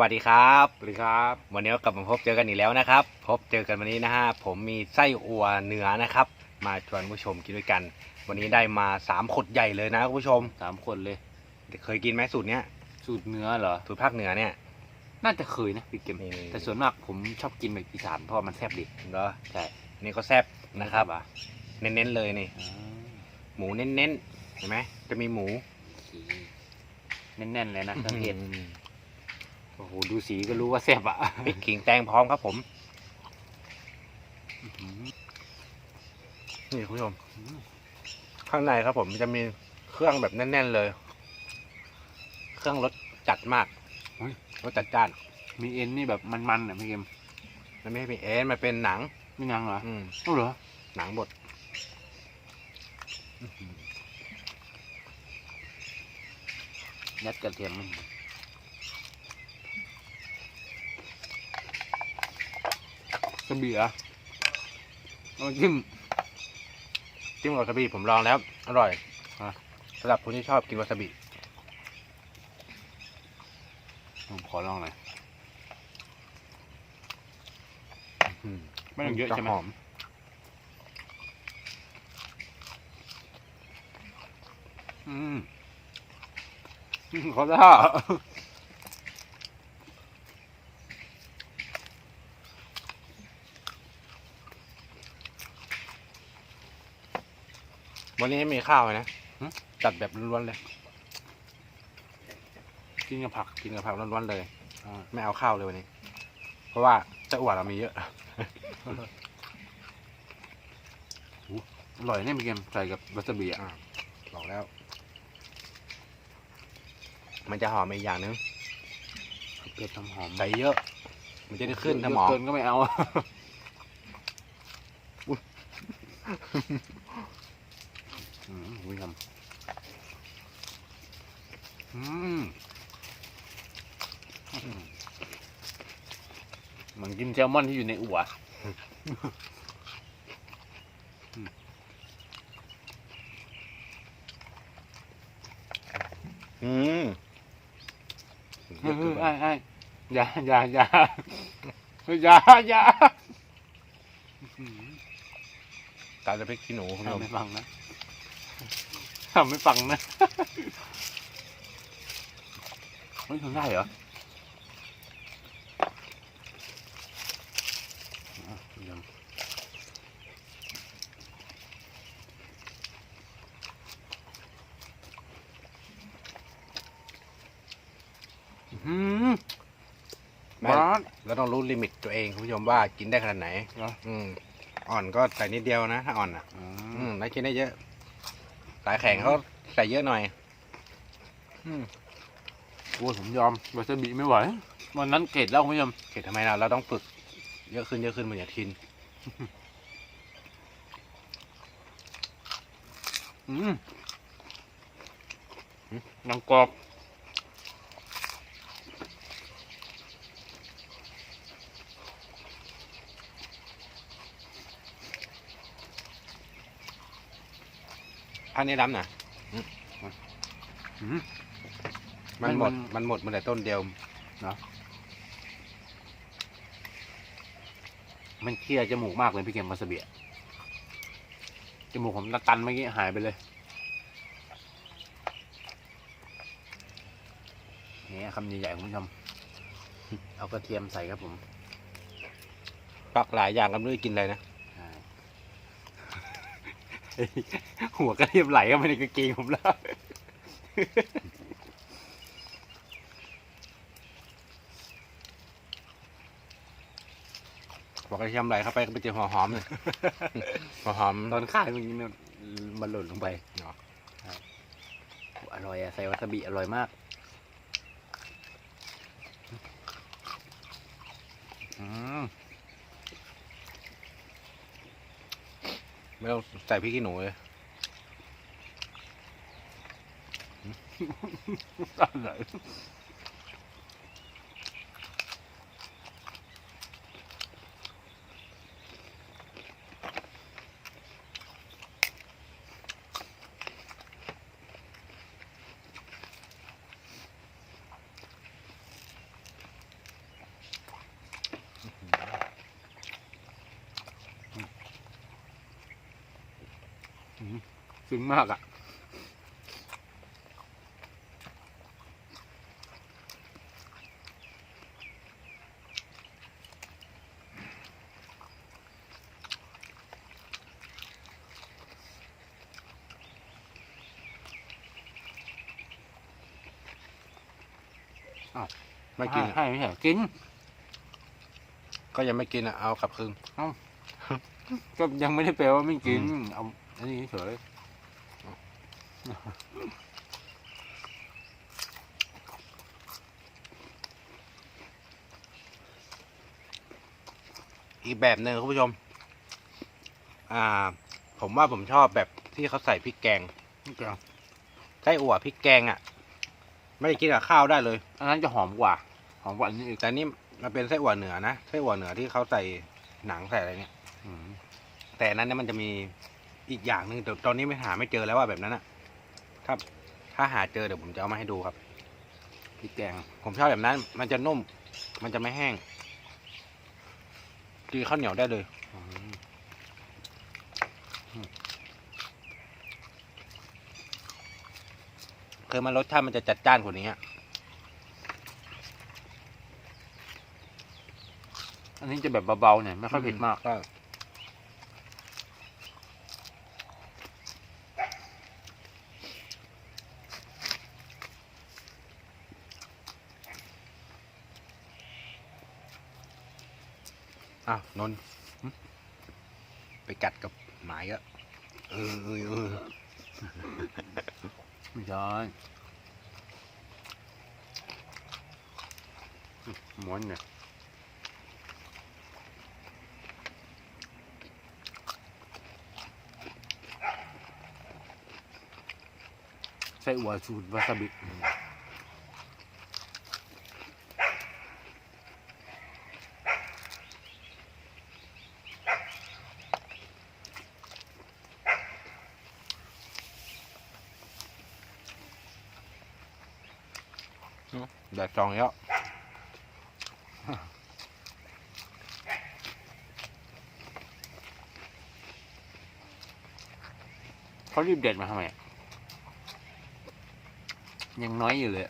วัสดีครับ สวัสดีครับ วันนี้ก็กลับมาพบเจอกันอีกแล้วนะครับ พบเจอกันวันนี้นะฮะ ผมมีไส้อัวเนื้อนะครับ มาชวนผู้ชมกินด้วยกัน วันนี้ได้มาสามขดใหญ่เลยนะคุณผู้ชมสามคนเลย เคยกินไหมสูตรเนี้ย สูตรเนื้อเหรอ สูตรภาคเหนือเนี่ย น่าจะเคยนะพี่เกมนี่แต่ส่วนมากผมชอบกินแบบอีสานเพราะมันแซ่บดีเหรอ ใช่ นี่ก็แซ่บนะครับอะเน้นๆเลยนี่ หมูเน้นๆ เห็นไหมจะมีหมูแน่นๆเลยนะเครื่องเทศอืม โอ้โหดูสีก็รู้ว่าแซ่บอะพริกขิงแตงพร้อมครับผมนี่คุณผู้ชมข้างในครับผมจะมีเครื่องแบบแน่น ๆ เลย เครื่องรสจัดมากรสจัดจ้าน มีเอ็นนี่แบบมันๆอะพี่เกมมันไม่ใช่เป็นเอ็นมันเป็นหนังไม่นังเหรออืมเอ้าเหรอหนังบดยัดกระเทียมมัน กระเบียเอาจิ้มจิ้มกับวาซาบิผมลองแล้ว อร่อยอะสำหรับคนที่ชอบกินวาซาบิผมขอลองหน่อยอืมไม่ต้องเยอะใช่ไหมหอมอืมขอท่า วันนี้ไม่มีข้าวเลยนะจัดแบบล้วนๆเลย กินกับผักกินกับผักล้วนๆเลยอ่าไม่เอาข้าวเลยวันนี้ เพราะว่าเจะอวดเรามีเยอะอร่อยเนี่ยมีเกมใส่กับวาซาบิอะอะบอกแล้ว มันจะหอมอีกอย่างนึงเผ็ดหอมๆใส่เยอะ มันจะได้ขึ้นสมองเยะเกินก็ไม่เอาอืมวิ่ง ทำอืมเหมือนกินแซลมอนที่อยู่ในอั่วอืมเยเฮ้อะยเกินไปไอ้ไอ้อย่าอย่าอย่าเฮ้ยอย่าอย่ากลายจะพริกขี้หนูคุณผู้ชทำมไม่ฟังนะ ทำไม่ฟังนะเฮ้ยทำได้เหรออะเดี๋ยวอืม ไม่ร้อนแล้วต้องรู้ลิมิตตัวเองคุณผู้ชมว่ากินได้ขนาดไหนเหรอ อืมอ่อนก็ใส่นิดเดียวนะ ถ้าอ่อนอะ อือืมมแล้วกินได้เยอะ สายแข็งเขาใส่เยอะหน่อย อืมโอ้ยผมยอมวาซาบิไม่ไหว วันนั้นเกตแล้วคุณผู้ชมเข็ดทำไมเราเราต้องฝึก เยอะขึ้นเยอะขึ้นมันอย่าทิน อืมยังกรอบ อันนี้ดำนะอืมมันหมด มันมันหมดมันแต่ต้นเดียวมันเคลียร์จมูกมากเลยพี่เกมวาซาบิอะจมูกผมตันเมื่อกี้หายไปเลยเนี่ยคำใหญ่ๆคุณผู้ชมเอากระเทียมใส่ครับผม ปักหลายอย่างกันไม่รู้จะกินอะไรนะใช่ หัวกระเทียมไหลเข้าไปในกางเกงผมแล้วบอกกระเทียมไหลเข้าไปก็ไปเจอหัวหอมเลยหัวหอมตอนข้าวเมื่อกี้เนี่มันหล่นลงไปเนาะอร่อยอะใส่วาซาบิอร่อยมากอืม ไม่ต้องใส่พริกขี้หนูเลยอร่อย ฟินมากอะ ไม่กินให้ไม่ใช่กิน ก็ยังไม่กินอะ เอากลับคืน ก็ยังไม่ได้แปลว่าไม่กินอืมเอาอันนี้เฉย อีกแบบหนึ่งคุณผู้ชม อ่า ผมว่าผมชอบแบบที่เขาใส่พริกแกงนี่แกงไส้อั่วพริกแกงอะ ไม่ได้กินกับข้าวได้เลย อันนั้นจะหอมกว่า หอมกว่าอันนี้อีกแต่นี่มันเป็นไส้อั่วเหนือนะไส้อั่วเหนือที่เขาใส่หนังใส่อะไรเนี่ยอืมแต่อันนั้นเนี่ยมันจะมีอีกอย่างหนึ่งแต่ตอนนี้ไม่หาไม่เจอแล้วว่าแบบนั้นอะ ถ้าถ้าหาเจอเดี๋ยวผมจะเอามาให้ดูครับพริกแกง ผมชอบแบบนั้น มันจะนุ่ม มันจะไม่แห้งกินข้าวเหนียวได้เลยอืมคือมันรสชาติมันจะจัดจ้านกว่านี้อะอันนี้จะแบบเบาๆเนี่ยไม่ค่อยเผ็ดมาก นนท์หึไปกัดกับหมายก็เออเออเออไม่ใช่ม้วนเนี่ยไส้อั่วสูตรวาซาบิ แดดจองแล้วเขารีบเด็ดมาทำไมยังน้อยอยู่เลย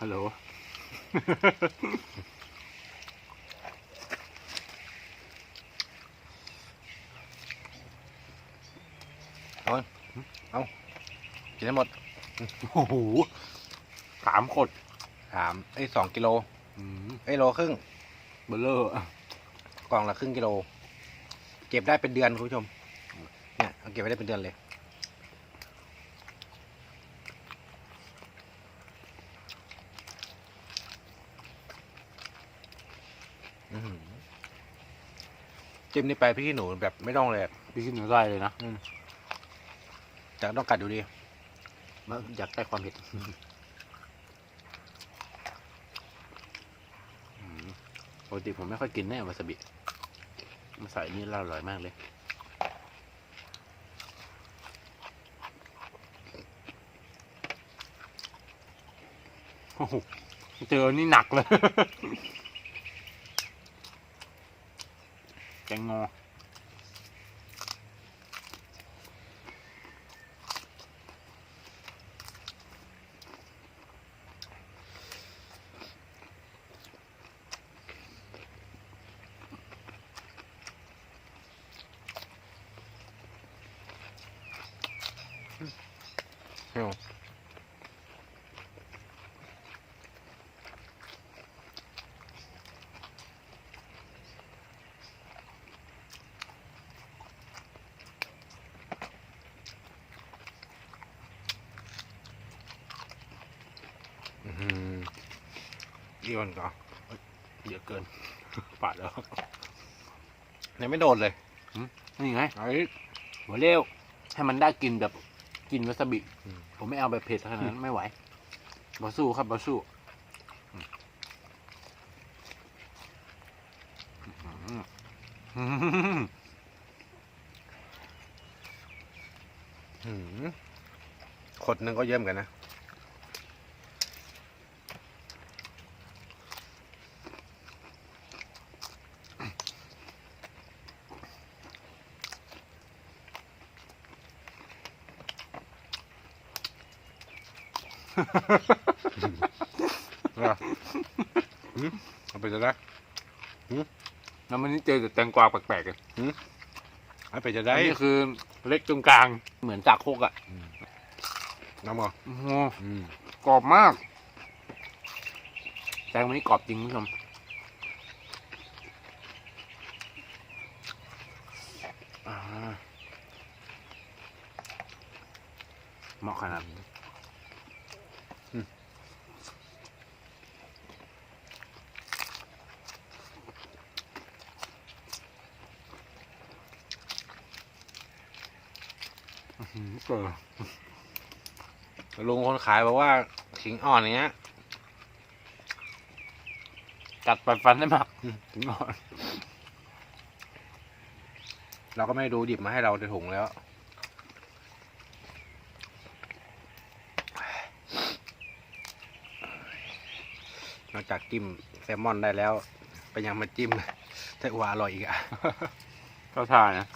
ฮัลโหล กินได้หมดโอ้โหสามขดสามไอ้ยสองกิโลอืมไอ้ยโลครึ่งเบลเลอร์กล่องละครึ่งกิโล เก็บได้เป็นเดือนคุณผู้ชม เนี่ยเอาเก็บไว้ได้เป็นเดือนเลยอื้อหือจิ้มนี่ไปพี่ขี้หนูแบบไม่ต้องเลยอะพี่กินหนูได้เลยนะ แต่ต้องกัดอยู่ดีมาอยากได้ความเผ็ดปกติผมไม่ค่อยกินแน่วาซาบิมาใส่นี่แล้อร่อยมากเลยโอ้โหเจอนี่หนักเลย แกงงอ กคนก่อนเยอะเกินปาดแล้วยังไม่โดนเลยนี่ไงไอ้หัวเร็วให้มันได้กินแบบกินวาซาบิอืมผมไม่เอาแบบเผ็ดขนาดนั้นไม่ไหวบาสู้ครับบาสู้อืมอืมหืมขดหนึ่งก็เยี่ยมอนกันนะ เหรอหืมเอาไปจะได้แล้ววันนี้เจอแต่แตงกวาแปลกๆอะเอาไปจะอัได้นนี้คือเล็กตรงกลางเหมือนจากโคกอะน้ำมอโอ้โหอืมกรอบมาก แตงวันนี้กรอบจริงคุณผู้ชมอ่าเหมาะขนาดนี้อืม อื้อหือเก ลือลุงคนขายบอกว่าขิงอ่อนอย่างเงี้ยกัดปันฟันได้มากอืมถึงอ่อน เราก็ไม่ดูหยิบมาให้เราในถุงแล้วนอกจากจิ้มแซลมอนได้แล้ว ไปยังมาจิ้มไส้อัวอร่อยอีกอะเข้าทานนะ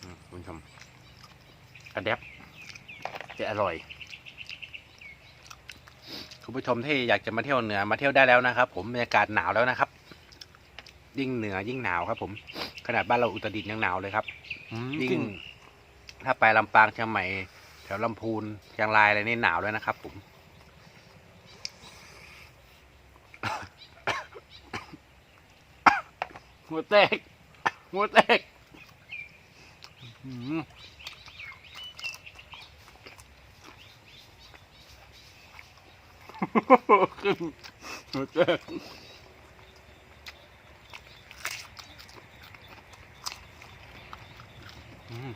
อืมคุณ ผู้ชมอะแดปจะอร่อยคุณผู้ชมที่อยากจะมาเที่ยวเหนือมาเที่ยวได้แล้วนะครับ ผมบรรยากาศหนาวแล้วนะครับ ยิ่งเหนือยิ่งหนาวครับ ผมขนาดบ้านเราอุตรดิตถ์ยังหนาวเลยครับอืมยิ่กลิงนถ้าไปลำปางเชียงใหม่แถวลำพูนเชียงรายอะไรนี่หนาวแล้วนะครับ ผมหัวแตกหัวแตกอืม ขึ้นหัวแตกอืม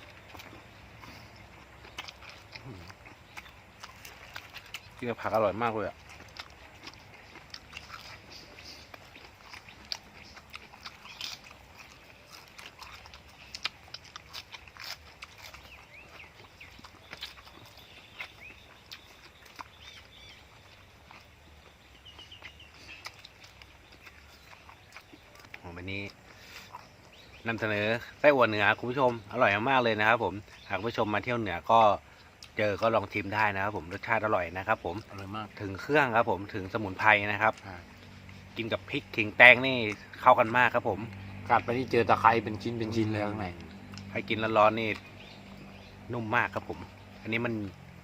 กินกับผักอร่อยมากเลยอะ วันนี้นำเสนอไส้อั่วเหนือคุณผู้ชมอร่อยมากๆเลยนะครับ ผมหากคุณผู้ชมมาเที่ยวเหนือก็เจอก็ลองชิมได้นะครับ ผมรสชาติอร่อยนะครับ ผมอร่อยมากถึงเครื่องครับ ผมถึงสมุนไพรนะครับใช่กินกับพริกขิงแตงนี่เข้ากันมากครับ ผมกัดไปที่เจอตะไคร้เป็นชิ้นเป็นชิ้นเลยข้างในให้กินร้อนๆนี่นุ่มมากครับผม อันนี้มัน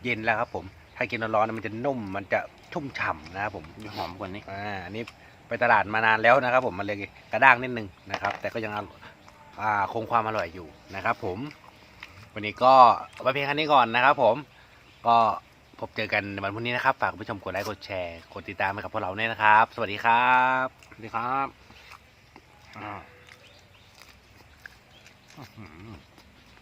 เย็นแล้วครับ ผม ถ้ากินร้อนๆมันจะนุ่มมันจะชุ่มฉ่ำนะครับผมมีหอมกว่านี้อ่าอันนี้ ไปตลาดมานานแล้วนะครับ ผมมันเลยกระด้างนิดนึงนะครับ แต่ก็ยังคงความอร่อยอยู่นะครับ ผม วันนี้ก็ไว้เพียงแค่นี้ก่อนนะครับ ผมก็พบเจอกันในวันพรุ่งนี้นะครับ ฝากผู้ชมกดไลค์กดแชร์กดติดตามให้กับพวกเราเนี่ยนะครับ สวัสดีครับสวัสดีครับอ่า